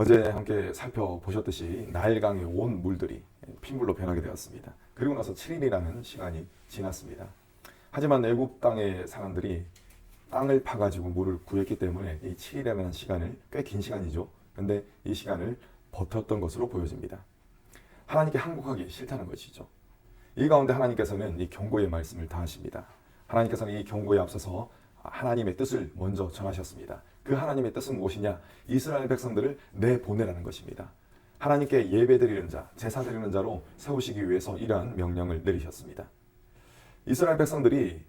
어제 함께 살펴보셨듯이 나일강의 온 물들이 핏물로 변하게 되었습니다. 그리고 나서 7일이라는 시간이 지났습니다. 하지만 애굽 땅의 사람들이 땅을 파가지고 물을 구했기 때문에 이 7일이라는 시간을 꽤 긴 시간이죠. 근데 이 시간을 버텼던 것으로 보여집니다. 하나님께 항복하기 싫다는 것이죠. 이 가운데 하나님께서는 이 경고의 말씀을 다하십니다. 하나님께서는 이 경고에 앞서서 하나님의 뜻을 먼저 전하셨습니다. 그 하나님의 뜻은 무엇이냐? 이스라엘 백성들을 내보내라는 것입니다. 하나님께 예배드리는 자, 제사 드리는 자로 세우시기 위해서 이러한 명령을 내리셨습니다. 이스라엘 백성들이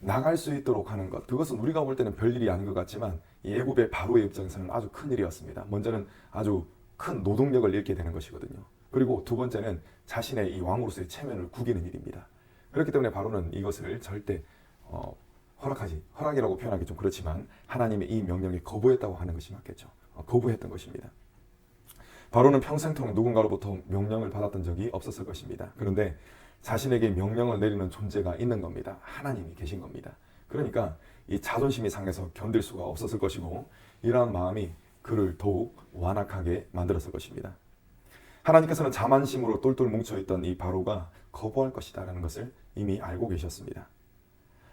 나갈 수 있도록 하는 것, 그것은 우리가 볼 때는 별일이 아닌 것 같지만 이 애굽의 바로의 입장에서는 아주 큰 일이었습니다. 먼저는 아주 큰 노동력을 잃게 되는 것이거든요. 그리고 두 번째는 자신의 이 왕으로서의 체면을 구기는 일입니다. 그렇기 때문에 바로는 이것을 절대 어, 허락하지 허락이라고 표현하기 좀 그렇지만 하나님의 이 명령에 거부했다고 하는 것이 맞겠죠. 어, 거부했던 것입니다. 바로는 평생토록 누군가로부터 명령을 받았던 적이 없었을 것입니다. 그런데 자신에게 명령을 내리는 존재가 있는 겁니다. 하나님이 계신 겁니다. 그러니까 이 자존심이 상해서 견딜 수가 없었을 것이고 이러한 마음이 그를 더욱 완악하게 만들었을 것입니다. 하나님께서는 자만심으로 똘똘 뭉쳐있던 이 바로가 거부할 것이다라는 것을 이미 알고 계셨습니다.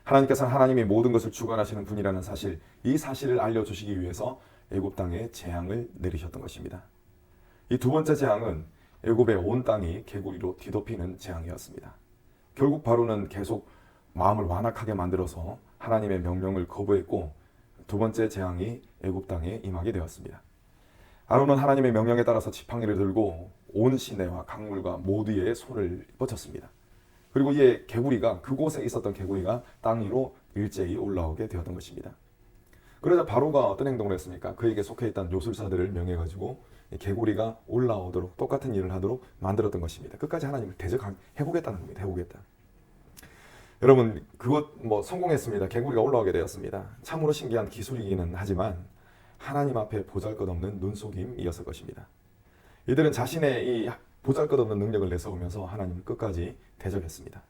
하나님께서는 하나님이 모든 것을 주관하시는 분이라는 사실, 이 사실을 알려주시기 위해서 애굽 땅에 재앙을 내리셨던 것입니다. 이 두 번째 재앙은 애굽의 온 땅이 개구리로 뒤덮이는 재앙이었습니다. 결국 바로는 계속 마음을 완악하게 만들어서 하나님의 명령을 거부했고 두 번째 재앙이 애굽 땅에 임하게 되었습니다. 아론은 하나님의 명령에 따라서 지팡이를 들고 온 시내와 강물과 모두의 손을 뻗쳤습니다. 그리고 이에 개구리가 그곳에 있었던 개구리가 땅 위로 일제히 올라오게 되었던 것입니다. 그러자 바로가 어떤 행동을 했습니까? 그에게 속해 있던 요술사들을 명해 가지고 개구리가 올라오도록 똑같은 일을 하도록 만들었던 것입니다. 끝까지 하나님을 대적해 보겠다는 겁니다. 해 보겠다. 여러분 그것 뭐 성공했습니다. 개구리가 올라오게 되었습니다. 참으로 신기한 기술이기는 하지만 하나님 앞에 보잘것없는 눈속임이었을 것입니다. 이들은 자신의 이 보잘것없는 능력을 내세우면서 하나님을 끝까지 대적했습니다.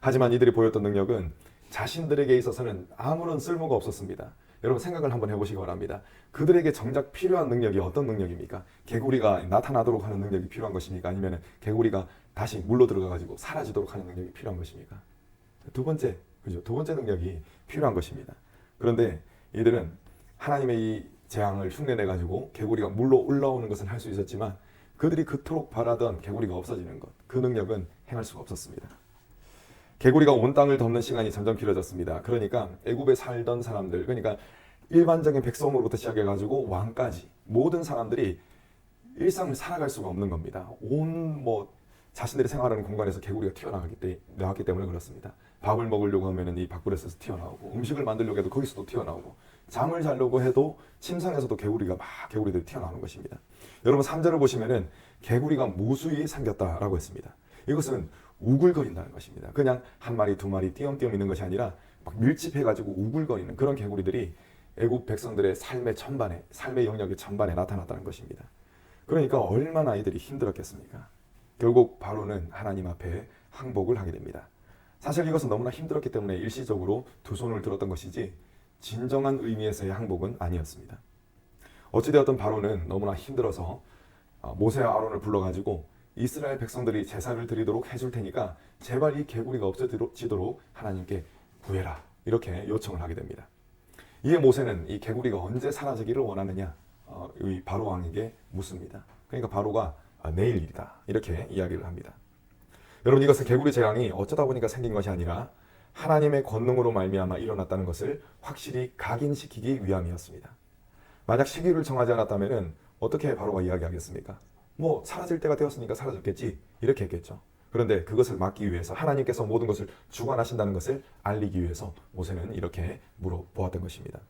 하지만 이들이 보였던 능력은 자신들에게 있어서는 아무런 쓸모가 없었습니다. 여러분 생각을 한번 해보시기 바랍니다. 그들에게 정작 필요한 능력이 어떤 능력입니까? 개구리가 나타나도록 하는 능력이 필요한 것입니까? 아니면 개구리가 다시 물로 들어가 가지고 사라지도록 하는 능력이 필요한 것입니까? 두 번째, 그죠? 두 번째 능력이 필요한 것입니다. 그런데 이들은 하나님의 이 재앙을 흉내내 가지고 개구리가 물로 올라오는 것은 할 수 있었지만 그들이 그토록 바라던 개구리가 없어지는 것, 그 능력은 행할 수가 없었습니다. 개구리가 온 땅을 덮는 시간이 점점 길어졌습니다. 그러니까 애굽에 살던 사람들, 그러니까 일반적인 백성으로부터 시작해 가지고 왕까지 모든 사람들이 일상을 살아갈 수가 없는 겁니다. 온 뭐 자신들이 생활하는 공간에서 개구리가 튀어나왔기 때문에 그렇습니다. 밥을 먹으려고 하면은 이 밥그릇에서 튀어나오고 음식을 만들려고 해도 거기서도 튀어나오고 잠을 자려고 해도 침상에서도 개구리가 막 개구리들이 튀어나오는 것입니다. 여러분 3절을 보시면은 개구리가 무수히 생겼다라고 했습니다. 이것은 우글거린다는 것입니다. 그냥 한 마리 두 마리 띄엄띄엄 있는 것이 아니라 막 밀집해가지고 우글거리는 그런 개구리들이 애굽 백성들의 삶의 전반에 삶의 영역의 전반에 나타났다는 것입니다. 그러니까 얼마나 이들이 힘들었겠습니까? 결국 바로는 하나님 앞에 항복을 하게 됩니다. 사실 이것은 너무나 힘들었기 때문에 일시적으로 두 손을 들었던 것이지 진정한 의미에서의 항복은 아니었습니다. 어찌되었든 바로는 너무나 힘들어서 어, 모세와 아론을 불러가지고 이스라엘 백성들이 제사를 드리도록 해줄 테니까 제발 이 개구리가 없어지도록 하나님께 구해라 이렇게 요청을 하게 됩니다. 이에 모세는 이 개구리가 언제 사라지기를 원하느냐 어, 이 바로 왕에게 묻습니다. 그러니까 바로가 아, 내일이다 이렇게 이야기를 합니다. 여러분 이것은 개구리 재앙이 어쩌다 보니까 생긴 것이 아니라 하나님의 권능으로 말미암아 일어났다는 것을 확실히 각인시키기 위함이었습니다. 만약 시기를 정하지 않았다면 어떻게 바로가 이야기하겠습니까? 뭐 사라질 때가 되었으니까 사라졌겠지 이렇게 했겠죠. 그런데 그것을 막기 위해서 하나님께서 모든 것을 주관하신다는 것을 알리기 위해서 모세는 이렇게 물어보았던 것입니다.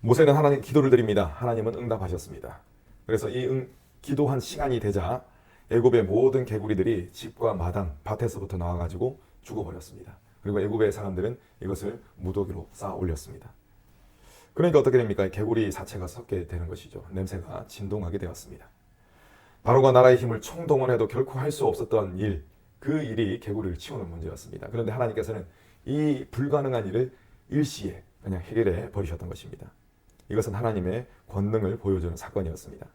모세는 하나님 기도를 드립니다. 하나님은 응답하셨습니다. 그래서 이 응, 기도한 시간이 되자 애굽의 모든 개구리들이 집과 마당, 밭에서부터 나와가지고 죽어버렸습니다. 그리고 애굽의 사람들은 이것을 무더기로 쌓아 올렸습니다. 그러니까 어떻게 됩니까? 개구리 사체가 섞게 되는 것이죠. 냄새가 진동하게 되었습니다. 바로가 나라의 힘을 총동원해도 결코 할 수 없었던 일, 그 일이 개구리를 치우는 문제였습니다. 그런데 하나님께서는 이 불가능한 일을 일시에 그냥 해결해 버리셨던 것입니다. 이것은 하나님의 권능을 보여주는 사건이었습니다.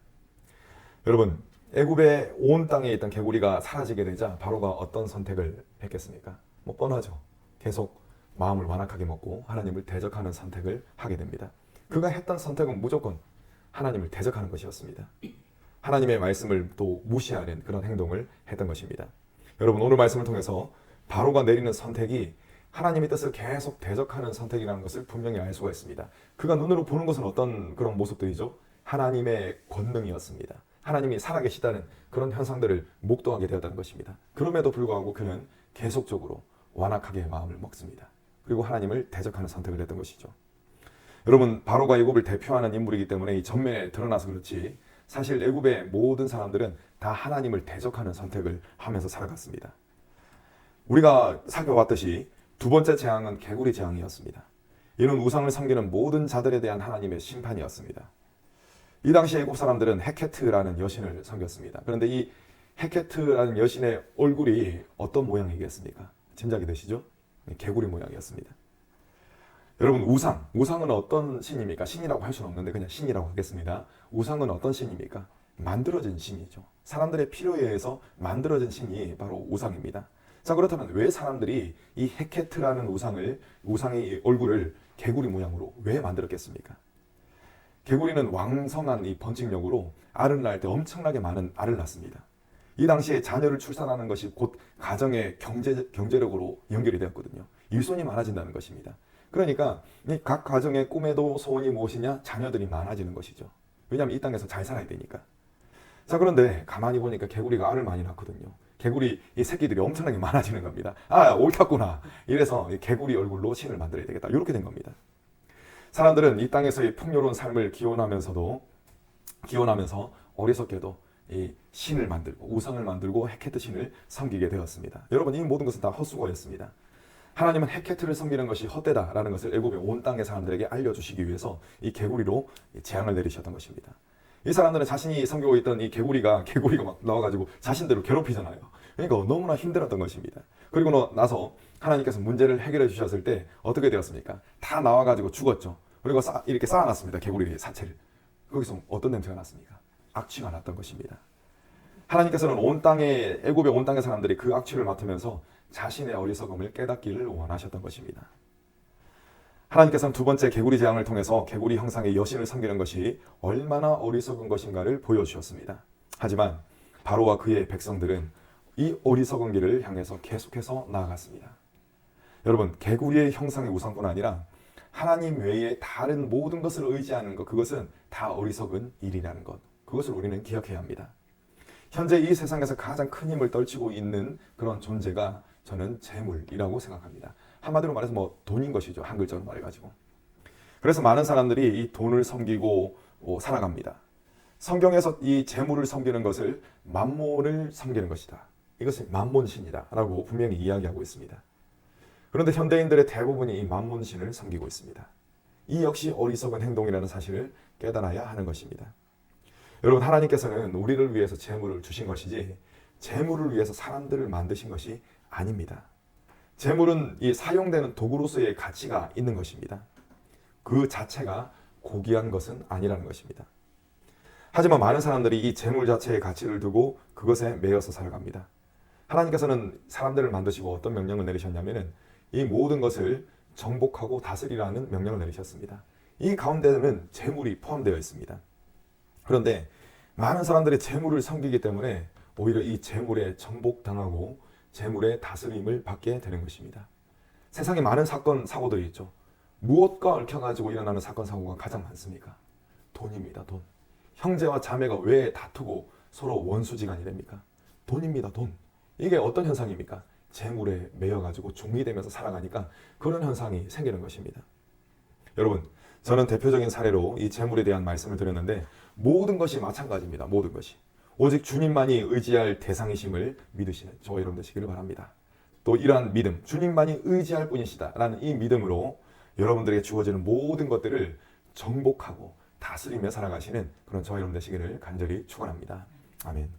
여러분, 애굽의 온 땅에 있던 개구리가 사라지게 되자 바로가 어떤 선택을 했겠습니까? 뭐 뻔하죠. 계속 마음을 완악하게 먹고 하나님을 대적하는 선택을 하게 됩니다. 그가 했던 선택은 무조건 하나님을 대적하는 것이었습니다. 하나님의 말씀을 또 무시하는 그런 행동을 했던 것입니다. 여러분 오늘 말씀을 통해서 바로가 내리는 선택이 하나님의 뜻을 계속 대적하는 선택이라는 것을 분명히 알 수가 있습니다. 그가 눈으로 보는 것은 어떤 그런 모습들이죠? 하나님의 권능이었습니다. 하나님이 살아계시다는 그런 현상들을 목도하게 되었다는 것입니다. 그럼에도 불구하고 그는 계속적으로 완악하게 마음을 먹습니다. 그리고 하나님을 대적하는 선택을 했던 것이죠. 여러분 바로가 애굽을 대표하는 인물이기 때문에 이 전면에 드러나서 그렇지 사실 애굽의 모든 사람들은 다 하나님을 대적하는 선택을 하면서 살아갔습니다. 우리가 살펴봤듯이 두 번째 재앙은 개구리 재앙이었습니다. 이는 우상을 섬기는 모든 자들에 대한 하나님의 심판이었습니다. 이 당시 애굽 사람들은 헤케트라는 여신을 섬겼습니다. 그런데 이 헤케트라는 여신의 얼굴이 어떤 모양이겠습니까? 짐작이 되시죠? 개구리 모양이었습니다. 여러분 우상, 우상은 어떤 신입니까? 신이라고 할 수는 없는데 그냥 신이라고 하겠습니다. 우상은 어떤 신입니까? 만들어진 신이죠. 사람들의 필요에 의해서 만들어진 신이 바로 우상입니다. 자 그렇다면 왜 사람들이 이 헤케트라는 우상을 우상의 얼굴을 개구리 모양으로 왜 만들었겠습니까? 개구리는 왕성한 이 번식력으로 알을 낳을 때 엄청나게 많은 알을 낳습니다. 이 당시에 자녀를 출산하는 것이 곧 가정의 경제 경제력으로 연결이 되었거든요. 일손이 많아진다는 것입니다. 그러니까 이각 가정의 꿈에도 소원이 무엇이냐? 자녀들이 많아지는 것이죠. 왜냐하면 이 땅에서 잘 살아야 되니까. 자 그런데 가만히 보니까 개구리가 알을 많이 낳거든요. 개구리 이 새끼들이 엄청나게 많아지는 겁니다. 아 옳았구나. 이래서 이 개구리 얼굴로 신을 만들어야 되겠다. 이렇게 된 겁니다. 사람들은 이 땅에서의 풍요로운 삶을 기원하면서도 기원하면서 어리석게도 이 신을 만들고 우상을 만들고 헤케트 신을 섬기게 되었습니다. 여러분 이 모든 것은 다 헛수고였습니다. 하나님은 헤케트를 섬기는 것이 헛되다라는 것을 애굽의 온 땅의 사람들에게 알려주시기 위해서 이 개구리로 재앙을 내리셨던 것입니다. 이 사람들은 자신이 섬기고 있던 이 개구리가 개구리가 막 나와가지고 자신들을 괴롭히잖아요. 그러니까 너무나 힘들었던 것입니다. 그리고 나서 하나님께서 문제를 해결해 주셨을 때 어떻게 되었습니까? 다 나와가지고 죽었죠. 그리고 쌓, 이렇게 쌓아놨습니다. 개구리의 사체를. 거기서 어떤 냄새가 났습니까? 악취가 났던 것입니다. 하나님께서는 온 땅에 애굽의 온 땅의 사람들이 그 악취를 맡으면서 자신의 어리석음을 깨닫기를 원하셨던 것입니다. 하나님께서는 두 번째 개구리 재앙을 통해서 개구리 형상의 여신을 섬기는 것이 얼마나 어리석은 것인가를 보여주셨습니다. 하지만 바로와 그의 백성들은 이 어리석은 길을 향해서 계속해서 나아갔습니다. 여러분, 개구리의 형상의 우상뿐 아니라 하나님 외에 다른 모든 것을 의지하는 것, 그것은 다 어리석은 일이라는 것. 그것을 우리는 기억해야 합니다. 현재 이 세상에서 가장 큰 힘을 떨치고 있는 그런 존재가 저는 재물이라고 생각합니다. 한마디로 말해서 뭐 돈인 것이죠. 한 글자로 말해가지고. 그래서 많은 사람들이 이 돈을 섬기고 어, 살아갑니다. 성경에서 이 재물을 섬기는 것을 만몬을 섬기는 것이다. 이것이 만몬신이다라고 분명히 이야기하고 있습니다. 그런데 현대인들의 대부분이 이 만몬신을 섬기고 있습니다. 이 역시 어리석은 행동이라는 사실을 깨달아야 하는 것입니다. 여러분 하나님께서는 우리를 위해서 재물을 주신 것이지 재물을 위해서 사람들을 만드신 것이 아닙니다. 재물은 이 사용되는 도구로서의 가치가 있는 것입니다. 그 자체가 고귀한 것은 아니라는 것입니다. 하지만 많은 사람들이 이 재물 자체의 가치를 두고 그것에 매여서 살아갑니다. 하나님께서는 사람들을 만드시고 어떤 명령을 내리셨냐면은 이 모든 것을 정복하고 다스리라는 명령을 내리셨습니다. 이 가운데는 재물이 포함되어 있습니다. 그런데 많은 사람들이 재물을 섬기기 때문에 오히려 이 재물에 정복당하고 재물의 다스림을 받게 되는 것입니다. 세상에 많은 사건 사고들이 있죠. 무엇과 얽혀가지고 일어나는 사건 사고가 가장 많습니까? 돈입니다. 돈. 형제와 자매가 왜 다투고 서로 원수지간이 됩니까? 돈입니다. 돈. 이게 어떤 현상입니까? 재물에 매여가지고 종이 되면서 살아가니까 그런 현상이 생기는 것입니다. 여러분, 저는 대표적인 사례로 이 재물에 대한 말씀을 드렸는데 모든 것이 마찬가지입니다. 모든 것이. 오직 주님만이 의지할 대상이심을 믿으시는 저와 여러분 되시기를 바랍니다. 또 이러한 믿음, 주님만이 의지할 뿐이시다라는 이 믿음으로 여러분들에게 주어지는 모든 것들을 정복하고 다스리며 살아가시는 그런 저와 여러분 되시기를 간절히 축원합니다. 아멘.